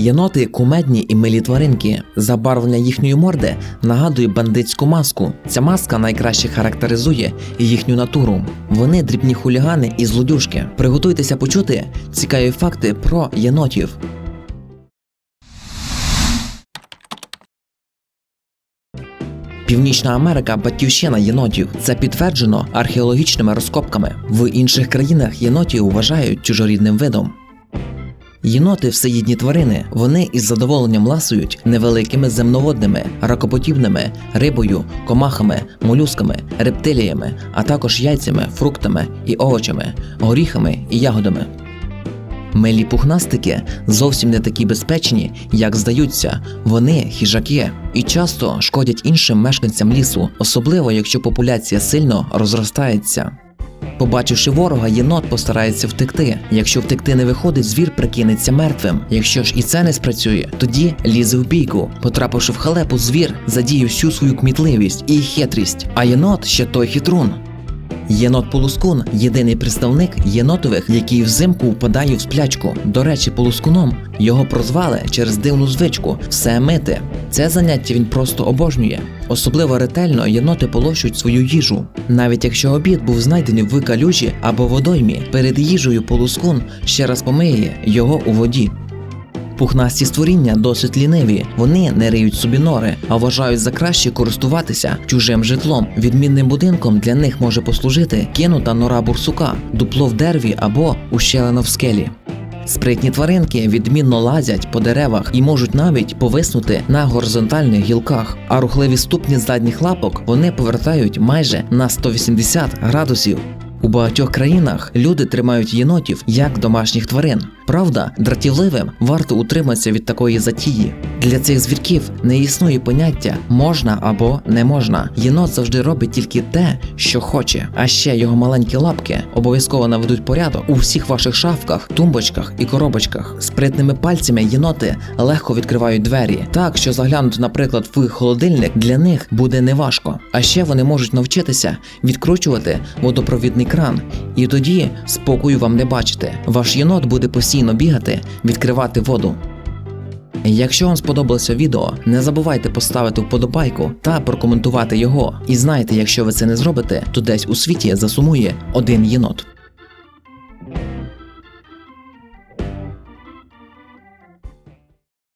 Єноти кумедні і милі тваринки. Забарвлення їхньої морди нагадує бандитську маску. Ця маска найкраще характеризує їхню натуру. Вони дрібні хулігани і злодюжки. Приготуйтеся почути цікаві факти про єнотів. Північна Америка батьківщина єнотів. Це підтверджено археологічними розкопками. В інших країнах єнотів вважають чужорідним видом. Єноти всеїдні тварини. Вони із задоволенням ласують невеликими земноводними, ракоподібними, рибою, комахами, молюсками, рептиліями, а також яйцями, фруктами і овочами, горіхами і ягодами. Милі пухнастики зовсім не такі безпечні, як здаються. Вони хижаки і часто шкодять іншим мешканцям лісу, особливо якщо популяція сильно розростається. Побачивши ворога, єнот постарається втекти. Якщо втекти не виходить, звір прикинеться мертвим. Якщо ж і це не спрацює, тоді лізе в бійку. Потрапивши в халепу, звір задіє всю свою кмітливість і хитрість. А єнот ще той хитрун. Єнот Полускун єдиний представник єнотових, який взимку впадає в сплячку. До речі, полускуном його прозвали через дивну звичку все мити. Це заняття він просто обожнює. Особливо ретельно єноти полощують свою їжу. Навіть якщо обід був знайдений в калюжі або водоймі, перед їжею полускун ще раз помиє його у воді. Пухнасті створіння досить ліниві. Вони не риють собі нори, а вважають за краще користуватися чужим житлом. Відмінним будинком для них може послужити кинута нора бурсука, дупло в дереві або ущелина в скелі. Спритні тваринки відмінно лазять по деревах і можуть навіть повиснути на горизонтальних гілках, а рухливі ступні задніх лапок вони повертають майже на 180 градусів. У багатьох країнах люди тримають єнотів як домашніх тварин. Правда, дратівливим варто утриматися від такої затії. Для цих звірків не існує поняття можна або не можна. Єнот завжди робить тільки те, що хоче. А ще його маленькі лапки обов'язково наведуть порядок у всіх ваших шафках, тумбочках і коробочках. Спритними пальцями єноти легко відкривають двері, так що заглянути, наприклад, в холодильник для них буде неважко. А ще вони можуть навчитися відкручувати водопровідний кран, і тоді спокою вам не бачите. Ваш єнот буде постійно бігати, відкривати воду. Якщо вам сподобалося відео, не забувайте поставити вподобайку та прокоментувати його. І знайте, якщо ви це не зробите, то десь у світі засумує один єнот.